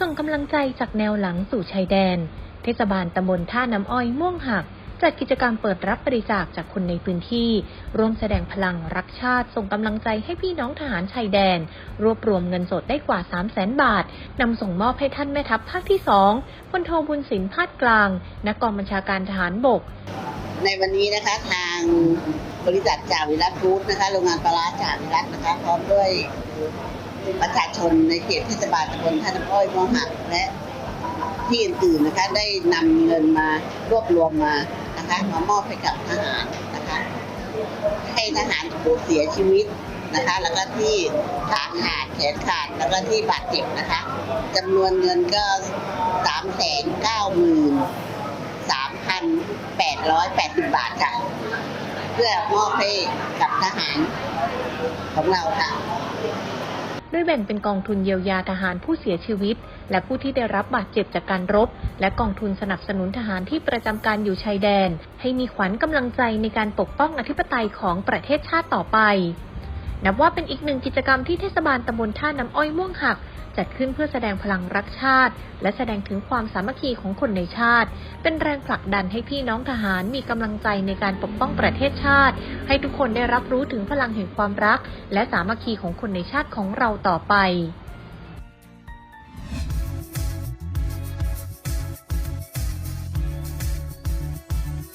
ส่งกำลังใจจากแนวหลังสู่ชายแดน เทศบาลตำบลท่าน้ำอ้อยม่วงหักจัดกิจกรรมเปิดรับบริจาคจากคนในพื้นที่ ร่วมแสดงพลังรักชาติ ส่งกำลังใจให้พี่น้องทหารชายแดน รวบรวมเงินสดได้กว่า 3 0 0แสนบาท นำส่งมอบให้ท่านแม่ทัพภาคที่2พลโทบุญสินพาดกลาง นักกองบัญชาการทหารบก ในวันนี้นะคะทาง บริษัทจ่าวิรัตฟู้ดนะคะโรงงานปลาร้าจ่าวิรัตนะคะ พร้อมด้วยประชาชนในเขตเทศบาลตำบลท่าน้ำอ้อยมอหักและที่อื่นๆนะคะได้นำเงินมารวบรวมมานะคะมามอบให้กับทหารนะคะให้ทหารผู้เสียชีวิตนะคะ แล้วก็ที่ขาขาดแขนขาดแล้วก็ที่บาดเจ็บนะคะจำนวนเงินก็สามแสนเก้าหมื่น3,880บาทค่ะ เพื่อมอบให้กับทหารของเราค่ะโดยแบ่งเป็นกองทุนเยียวยาทหารผู้เสียชีวิต และผู้ที่ได้รับบาดเจ็บจากการรบ และกองทุนสนับสนุนทหารที่ประจำการอยู่ชายแดน ให้มีขวัญกำลังใจในการปกป้องอธิปไตยของประเทศชาติต่อไป นับว่าเป็นอีกหนึ่งกิจกรรมที่เทศบาลตำบลท่าน้ำอ้อยม่วงหัก จัดขึ้นเพื่อแสดงพลังรักชาติ และแสดงถึงความสามัคคีของคนในชาติ เป็นแรงผลักดันให้พี่น้องทหารมีกำลังใจในการปกป้องประเทศชาติ ให้ทุกคนได้รับรู้ถึงพลังแห่งความรัก และสามัคคีของคนในชาติของเราต่อไป